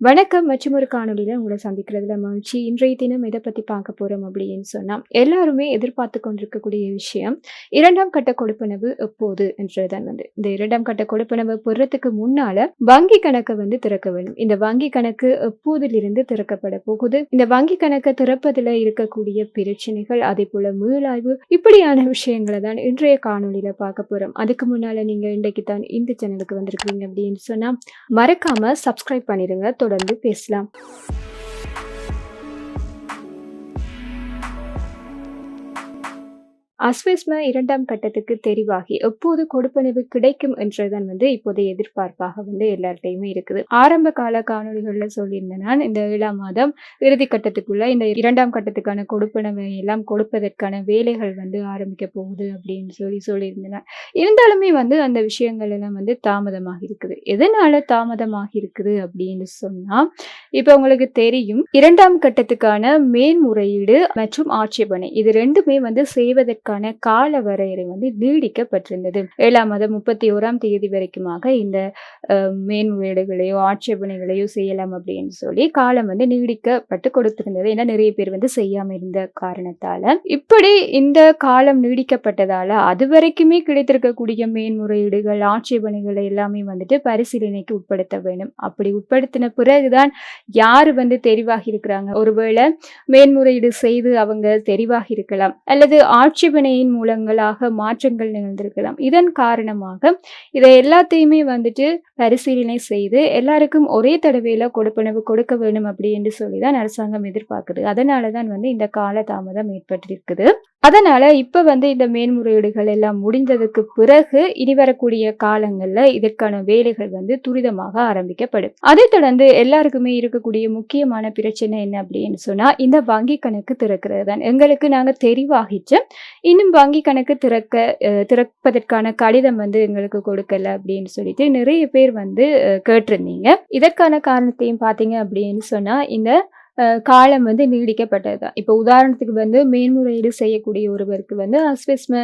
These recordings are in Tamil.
வணக்கம். மற்றும் ஒரு காணொலியில் உங்களை சந்திக்கிறதுல மகிழ்ச்சி. இன்றைய தினம் எதை பற்றி பார்க்க போகிறோம் அப்படின்னு சொன்னால் எல்லாருமே எதிர்பார்த்து கொண்டிருக்கக்கூடிய விஷயம் இரண்டாம் கட்ட கொடுப்பனவு எப்போது என்றதுதான் வந்து. இந்த இரண்டாம் கட்ட கொடுப்பனவு போடுறதுக்கு முன்னால வங்கி கணக்கை வந்து திறக்க வேண்டும். இந்த வங்கி கணக்கு எப்போதிலிருந்து திறக்கப்பட போகுது? இந்த வங்கி கணக்கை திறப்பதில் இருக்கக்கூடிய பிரச்சனைகள் அதே போல மீளாய்வு இப்படியான விஷயங்களை தான் இன்றைய காணொலியில் பார்க்க போகிறோம் அதுக்கு முன்னால் நீங்கள் இன்றைக்கு தான் இந்த சேனலுக்கு வந்திருக்கீங்க அப்படின்னு சொன்னால் மறக்காமல் சப்ஸ்கிரைப் பண்ணிடுங்க. தொடர்ந்து பேசலாம். அஸ்வஸ்ம இரண்டாம் கட்டத்துக்கு தெரிவாகி எப்போது கொடுப்பனவு கிடைக்கும் என்றுதான் வந்து இப்போதை எதிர்பார்ப்பாக வந்து எல்லார்ட்டையுமே இருக்குது. ஆரம்ப கால காணொலிகளில் சொல்லியிருந்தேன் நான் இந்த ஏழாம் மாதம் இறுதி கட்டத்துக்குள்ள இந்த இரண்டாம் கட்டத்துக்கான கொடுப்பனவை எல்லாம் கொடுப்பதற்கான வேலைகள் வந்து ஆரம்பிக்க போகுது அப்படின்னு சொல்லி சொல்லியிருந்தேன் இருந்தாலுமே வந்து அந்த விஷயங்கள் எல்லாம் வந்து தாமதமாக இருக்குது. எதனால தாமதமாக இருக்குது அப்படின்னு சொன்னா இப்போ உங்களுக்கு தெரியும் இரண்டாம் கட்டத்துக்கான மேன்முறையீடு மற்றும் ஆட்சேபனை இது ரெண்டுமே வந்து செய்வதற்கு அதற்கான கால வரையறை வந்து நீடிக்கப்பட்டிருந்தது. ஏழாம் மாதம் முப்பத்தி ஓராம் தேதி வரைக்குமாக இந்த மேன்முறையீடுகளையோ ஆட்சேபனைகளையோ செய்யலாம் அப்படின்னு சொல்லி காலம் வந்து நீடிக்கப்பட்டு கொடுத்திருந்தது. ஏன்னா நிறைய பேர் வந்து செய்யாம இருந்த காரணத்தால. இப்படி இந்த காலம் நீடிக்கப்பட்டதால அது வரைக்குமே கிடைத்திருக்கக்கூடிய மேன்முறையீடுகள் ஆட்சேபனைகள் எல்லாமே வந்துட்டு பரிசீலனைக்கு உட்படுத்த வேண்டும். அப்படி உட்படுத்தின பிறகுதான் யார் வந்து தெரிவாகி இருக்கிறாங்க ஒருவேளை மேன்முறையீடு செய்து அவங்க தெரிவாகி இருக்கலாம் அல்லது ஆட்சேபனை எதிர்வினையின் மூலங்களாக மாற்றங்கள் நிகழ்ந்திருக்கலாம். இதன் காரணமாக இதை எல்லாத்தையுமே வந்துட்டு பரிசீலனை செய்து எல்லாருக்கும் ஒரே தடவையில கொடுப்பனவு கொடுக்க வேண்டும் அப்படி என்று சொல்லிதான் அரசாங்கம் எதிர்பார்க்குது. அதனாலதான் வந்து இந்த கால தாமதம் ஏற்பட்டிருக்குது. அதனால இப்ப வந்து இந்த மேன்முறையீடுகள் எல்லாம் முடிந்ததுக்கு பிறகு இனி வரக்கூடிய காலங்கள்ல இதற்கான வேலைகள் வந்து துரிதமாக ஆரம்பிக்கப்படும். அதை தொடர்ந்து எல்லாருக்குமே இருக்கக்கூடிய முக்கியமான பிரச்சனை என்ன அப்படின்னு சொன்னா இந்த வங்கி கணக்கு திறக்கிறது தான். எங்களுக்கு நாங்க தெரிவாகிச்சு இன்னும் வங்கி கணக்கு திறக்க திறப்பதற்கான கடிதம் வந்து எங்களுக்கு கொடுக்கல அப்படின்னு சொல்லிட்டு நிறைய பேர் வந்து கேட்டிருந்தீங்க. இதற்கான காரணத்தையும் பார்த்தீங்க அப்படின்னு சொன்னா இந்த காலம் வந்து நீடிக்கப்பட்டது. தான் இப்போ உதாரணத்துக்கு வந்து மேன்முறையீடு செய்யக்கூடிய ஒருவருக்கு வந்து அஸ்விஸ்ம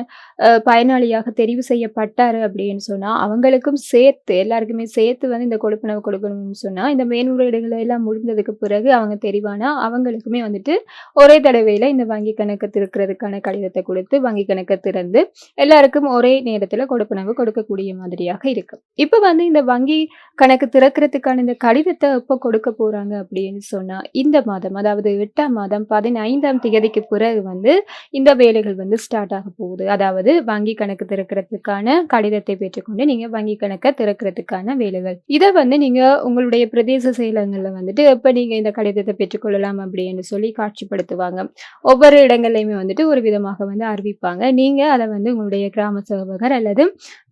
பயனாளியாக தெரிவு செய்யப்பட்டார் அப்படின்னு சொன்னால் அவங்களுக்கும் சேர்த்து எல்லாருக்குமே சேர்த்து வந்து இந்த கொடுப்பனவு கொடுக்கணும்னு சொன்னால் இந்த மேன்முறையீடுகளை எல்லாம் முடிந்ததுக்கு பிறகு அவங்க தெரிவானா அவங்களுக்குமே வந்துட்டு ஒரே தடவையில் இந்த வங்கி கணக்கு திறக்கிறதுக்கான கடிதத்தை கொடுத்து வங்கி கணக்கை திறந்து எல்லாருக்கும் ஒரே நேரத்தில் கொடுப்பனவு கொடுக்கக்கூடிய மாதிரியாக இருக்கும் இப்போ வந்து இந்த வங்கி கணக்கு திறக்கிறதுக்கான இந்த கடிதத்தை எப்போ கொடுக்க போகிறாங்க அப்படின்னு சொன்னால் இந்த மாதம் அதாவது எட்டாம் மாதம் பதினைந்தாம் தேதிக்கு பிறகு வந்து இந்த வேலைகள் வந்து ஸ்டார்ட் ஆக போகுது. அதாவது வங்கி கணக்கு திறக்கிறதுக்கான கடிதத்தை பெற்றுக்கொண்டு நீங்க வங்கி கணக்கை திறக்கிறதுக்கான வேலைகள். இதை வந்து நீங்க உங்களுடைய பிரதேச செயலகங்களில் வந்துட்டு எப்ப நீங்க இந்த கடிதத்தை பெற்றுக்கொள்ளலாம் அப்படின்னு சொல்லி காட்சிப்படுத்துவாங்க. ஒவ்வொரு இடங்கள்லையுமே வந்துட்டு ஒரு விதமாக வந்து அறிவிப்பாங்க. நீங்க அதை வந்து உங்களுடைய கிராம சேவகர் அல்லது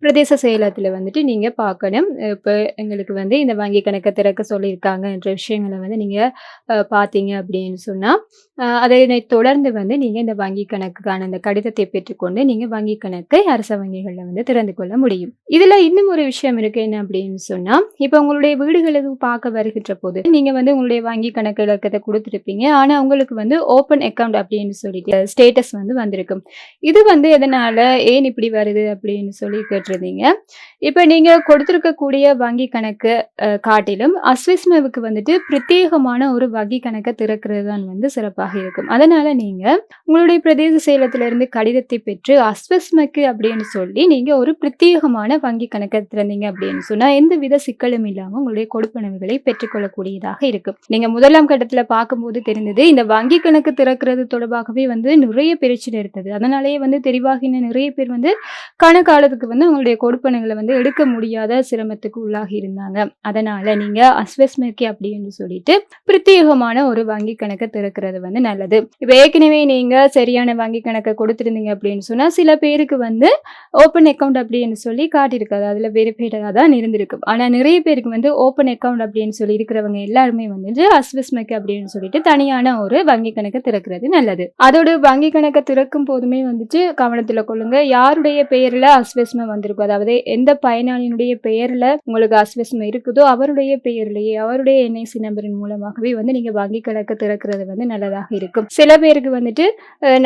பிரதேச செயலகத்தில் வந்துட்டு நீங்க பார்க்கணும். இப்போ எங்களுக்கு வந்து இந்த வங்கி கணக்கை திறக்க சொல்லியிருக்காங்க என்ற விஷயங்களை வந்து நீங்க பார்த்தீங்க அப்படின்னு சொன்னால் அதனை தொடர்ந்து வந்து நீங்கள் இந்த வங்கி கணக்குக்கான அந்த கடிதத்தை பெற்றுக்கொண்டு நீங்கள் வங்கி கணக்கை அரச வங்கிகளில் வந்து திறந்து கொள்ள முடியும். இதில் இன்னும் ஒரு விஷயம் இருக்கு என்ன அப்படின்னு சொன்னால் இப்போ உங்களுடைய வீடுகளுக்கு பார்க்க வருகின்ற போது நீங்கள் வந்து உங்களுடைய வங்கி கணக்கு இலக்கத்தை கொடுத்துருப்பீங்க. ஆனால் உங்களுக்கு வந்து ஓப்பன் அக்கௌண்ட் அப்படின்னு சொல்லிட்டு ஸ்டேட்டஸ் வந்து வந்திருக்கும். இது வந்து எதனால ஏன் இப்படி வருது அப்படின்னு சொல்லி கேட்டிருந்தீங்க. இப்போ நீங்கள் கொடுத்துருக்கக்கூடிய வங்கி கணக்கு காட்டிலும் அஸ்விஸ்மவுக்கு வந்துட்டு பிரத்யேகமான ஒரு வங்கி கணக்கை திறக்கிறது தான் வந்து சிறப்பாக இருக்கும். அதனால நீங்கள் உங்களுடைய பிரதேச செயலத்திலிருந்து கடிதத்தை பெற்று அஸ்வஸ்மக்கு அப்படின்னு சொல்லி நீங்க ஒரு பிரத்யேகமான வங்கி கணக்கை திறந்தீங்க அப்படின்னு சொன்னா எந்த வித சிக்கலும் இல்லாம உங்களுடைய கொடுப்பனவுகளை பெற்றுக்கொள்ளக்கூடியதாக இருக்கும். நீங்கள் முதலாம் கட்டத்துல பார்க்கும்போது தெரிந்தது இந்த வங்கி கணக்கு திறக்கிறது தொடர்பாகவே வந்து நிறைய பிரச்சனை இருந்தது. அதனாலேயே வந்து தெரிவாகின நிறைய பேர் வந்து கணக்காலத்துக்கு வந்து உங்களுடைய கொடுப்பனங்களை வந்து எடுக்க முடியாத சிரமத்துக்கு உள்ளாகி இருந்தாங்க. அதனால நீங்க அஸ்வஸ்மக்கி அப்படின்னு சொல்லிட்டு பிரத்யேகமான ஒரு வங்கி கணக்கை திறக்கிறது வந்து நல்லது. இப்போ ஏற்கனவே நீங்க சரியான வங்கி கணக்கை கொடுத்துருந்தீங்க அப்படின்னு சொன்னா சில பேருக்கு வந்து ஓப்பன் அக்கௌண்ட் அப்படின்னு சொல்லி காட்டியிருக்காது. அதுல வெரிஃபைடாக தான் இருந்திருக்கும் ஆனா நிறைய பேருக்கு வந்து ஓப்பன் அக்கௌண்ட் அப்படின்னு சொல்லி இருக்கிறவங்க எல்லாருமே வந்துட்டு அஸ்விஸ்மக்கு அப்படின்னு சொல்லிட்டு தனியான ஒரு வங்கி கணக்கை திறக்கிறது நல்லது. அதோட வங்கி கணக்கை திறக்கும் போதுமே வந்துட்டு கவனத்துல கொள்ளுங்க. யாருடைய பெயர்ல அஸ்விஸ்ம வந்திருக்கும் அதாவது எந்த பயனாளியினுடைய பெயர்ல உங்களுக்கு அஸ்விஸ்ம இருக்குதோ அவருடைய பெயர்லயே அவருடைய என்ஐசி நம்பரின் மூலமாகவே வந்து நீங்க வங்கி கணக்கு திறக்கிறது வந்து நல்லதாக இருக்கும். சில பேருக்கு வந்துட்டு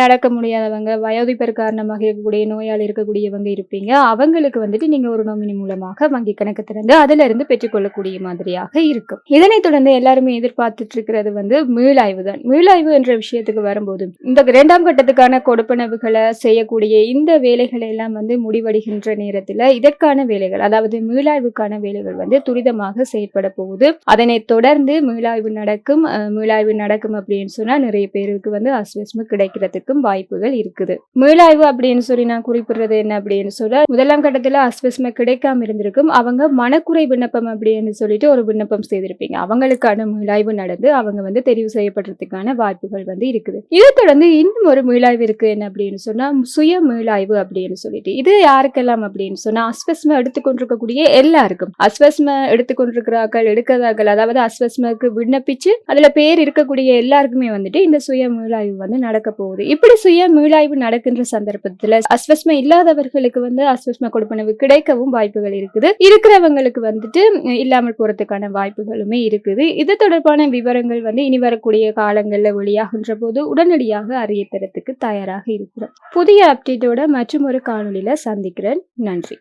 நடக்க முடியாதவங்க வயோதிபர் காரணமாக இருக்கக்கூடிய நோயால் இருக்கக்கூடியவங்க இருப்பீங்க. அவங்களுக்கு வந்துட்டு நீங்க ஒரு நோமினி மூலமாக வங்கி கணக்கு திறந்து அதுல இருந்து பெற்றுக்கொள்ளக்கூடிய மாதிரியாக இருக்கும். இதனைத் தொடர்ந்து எல்லாருமே எதிர்பார்த்துட்டு இருக்கிறது வந்து மீளாய்வு தான். மீளாய்வு என்ற விஷயத்துக்கு வரும்போது இந்த இரண்டாம் கட்டத்துக்கான கொடுப்பனவுகளை செய்யக்கூடிய இந்த வேலைகளை எல்லாம் வந்து முடிவடைகின்ற நேரத்தில் இதற்கான வேலைகள் அதாவது மீளாய்வுக்கான வேலைகள் வந்து துரிதமாக செயற்பட போகுது. அதனைத் தொடர்ந்து மீளாய்வு நடக்கும் மீளாய்வு நடக்கும் அப்படின்னு சொன்னா நிறைய பேருக்கு வந்து அஸ்வஸ்மு கிடைக்கிறதுக்கும் வாய்ப்புகள் இருக்குது. மீளாய்வு அப்படின்னு சொல்லி நான் குறிப்பிடுறது என்ன அப்படின்னு சொல்ல முதலாம் கட்டத்துல அஸ்வஸ்ம கிடைக்காம இருந்திருக்கும். அவங்க மனக்குறை விண்ணப்பம் அப்படின்னு சொல்லிட்டு ஒரு விண்ணப்பம் செய்திருப்பீங்க. அவங்களுக்கான மீளாய்வு நடந்து அவங்க வந்து தெரிவு செய்யப்படுறதுக்கான வாய்ப்புகள் வந்து இருக்குது. இதை தொடர்ந்து இன்னும் ஒரு மீளாய்வு இருக்கு என்ன அப்படின்னு சொன்னா சுய மீளாய்வு அப்படின்னு சொல்லிட்டு. இது யாருக்கெல்லாம் அப்படின்னு சொன்னா அஸ்வஸ்ம எடுத்துக்கொண்டிருக்கக்கூடிய எல்லாருக்கும். அஸ்வஸ்ம எடுத்துக்கொண்டிருக்கிறார்கள் எடுக்கிறார்கள் அதாவது அஸ்வஸ்மக்கு விண்ணப்பிச்சு அதுல பேர் இருக்கக்கூடிய எல்லாருக்குமே வந்துட்டு இந்த சுய மீளாய்வு வந்து நடக்க போகுது. இப்படி சுய மீளாய்வு நடக்கின்ற சந்தர்ப்பத்துல அஸ்வஸ்ம இல்லாதவர்களுக்கு வந்து அஸ்வஸ்ம கொடுப்பனவு கிடைக்கவும் வாய்ப்புகள் இருக்குது. இருக்கிறவங்களுக்கு வந்துட்டு இல்லாமல் போறதுக்கான வாய்ப்புகளுமே இருக்குது. இது தொடர்பான விவரங்கள் வந்து இனி வரக்கூடிய காலங்கள்ல வெளியாகின்ற போது உடனடியாக அறிய தரத்துக்கு தயாராக இருக்கிறோம். புதிய அப்டேட்டோட மற்றும் ஒரு காணொலியில சந்திக்கிறேன். நன்றி.